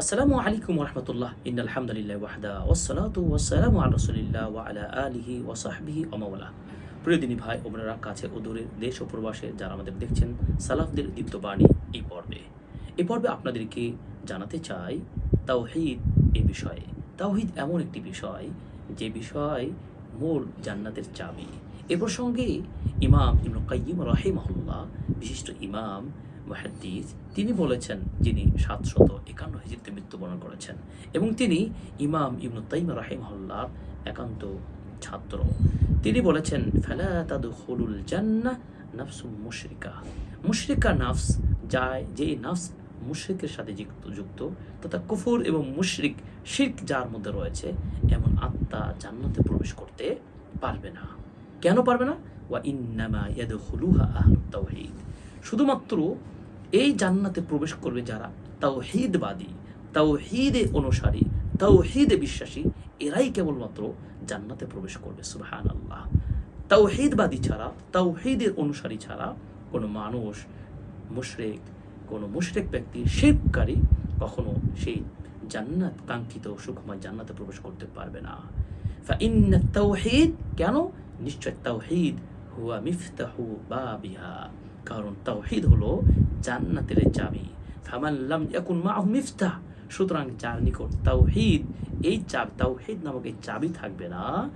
আসসালামু আলাইকুম রহমতুল্লাহ ইন আলহামদুলিল্লাহ ওয়াহদা ওয়াসসালাতু ওয়াসসালামু আলা রাসূলিল্লাহ ওয়া আলা আলিহি ওয়া সাহবিহি ওয়া মাওলা প্রিয় দিনী ভাই ও বোনেরা, কাছে ও দূরে, দেশ ও প্রবাসে যারা আমাদের দেখছেন, সালাফদের দীপ্ত বাণী এই পর্বে। এই পর্বে আপনাদেরকে জানাতে চাই, তাওহিদ এ বিষয়ে। তাওহিদ এমন একটি বিষয়, যে বিষয় মূল জান্নাতের চাবি। এ প্রসঙ্গে ইমাম ইবনু কাইয়িম রাহিমাহুল্লাহ, বিশিষ্ট ইমাম মুহাদ্দিস, তিনি বলেছেন যিনি সাতশত একান্ন হিজরিতে মৃত্যুবরণ করেছেন এবং তিনি ইমাম ইবনু তাইম রাহিমাহুল্লাহর একান্ত ছাত্র। তিনি বলেছেন, ফেলা তাদখুলুল জান্নাহ নাফসু মুশরিকা। মুশরিকা নাফস যায় যে নাফস মুশরিকের সাথে যুক্ত যুক্ত, তথা কুফর এবং মুশরিক শির্ক যার মধ্যে রয়েছে, এমন আত্মা জান্নাতে প্রবেশ করতে পারবে না। কেন পারবে না? ওয়া ইন্নামা ইয়াদখুলুহা আহলুত তাওহীদ। শুধুমাত্র এই জান্নাতে প্রবেশ করবে যারা? তাওহীদবাদী, তাওহীদে অনুসারী, তাওহীদে বিশ্বাসী, এরাই কেবলমাত্র জান্নাতে প্রবেশ করবে সুহান আল্লাহ তাওহীদবাদী ছাড়া, তাওহীদের অনুসারী ছাড়া কোনো মানুষ, মুশরেক, কোনো মুশরেক ব্যক্তি, শিরকারী কখনো সেই জান্নাত, কাঙ্ক্ষিত, সুখময় জান্নাতে প্রবেশ করতে পারবে না। কেন? নিশ্চয় তাওহীদ হুয়া মিফতাহু বাবিহা। কারণ তাওহিদ হলো জান্নাতের চাবি। ফামান লাম ইয়াকুন মাহু মিফতাহ। সুতরাং যার নিকট তাওহিদ, এই চাব, তাওহিদ নামক এই চাবি থাকবে না,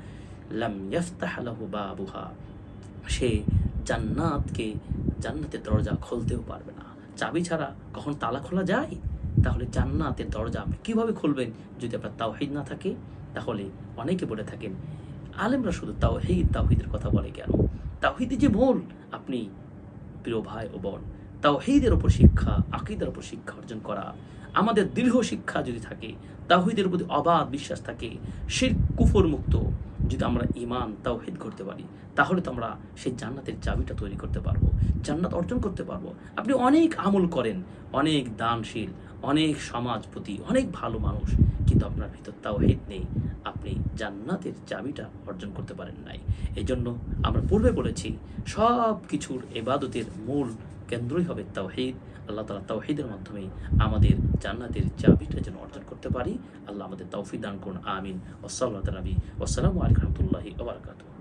লাম ইয়াফতাহ লাহু বাবুহা। সে জান্নাতকে, জান্নাতের দরজা খুলতেও পারবে না। চাবি ছাড়া কখন তালা খোলা যায়? তাহলে জান্নাতের দরজা আপনি কীভাবে খুলবেন? যদি আপনার তাওহিদ না থাকে, তাহলে অনেকে বলে থাকেন, আলেমরা শুধু তাওহিদ, তাওহিদের কথা বলে কেন? তাওহীদের যে মূল, আপনি প্রিয় ভাই ও বোন, তাওহীদের ওপর শিক্ষা, আকিদের ওপর শিক্ষা অর্জন করা, আমাদের দীর্ঘ শিক্ষা যদি থাকে, তাওহীদের প্রতি অবাধ বিশ্বাস থাকে সে কুফর মুক্ত যদি আমরা ইমান তাওহীদ করতে পারি, তাহলে তো আমরা সেই জান্নাতের চাবিটা তৈরি করতে পারব, জান্নাত অর্জন করতে পারব। আপনি অনেক আমল করেন, অনেক দানশীল, অনেক সমাজপতি অনেক ভালো মানুষ ভিতর তাওহিদ নেই। আপনি জান্নাতের চাবিটা অর্জন করতে পারেন নাই। এই জন্য আমরা পূর্বে বলেছি সব কিছুর এবাদতের মূল কেন্দ্রই হবে তাওহিদ। আল্লাহ তালা তাওহিদের মাধ্যমে আমাদের জান্নাতের চাবিটা যেন অর্জন করতে পারি। আল্লাহ আমাদের তৌফিক দান করুন, আমিন। ওসাল্লাহ নবী ওসালামু আলিক রহমতুল্লাহি ওবরাকাতুহ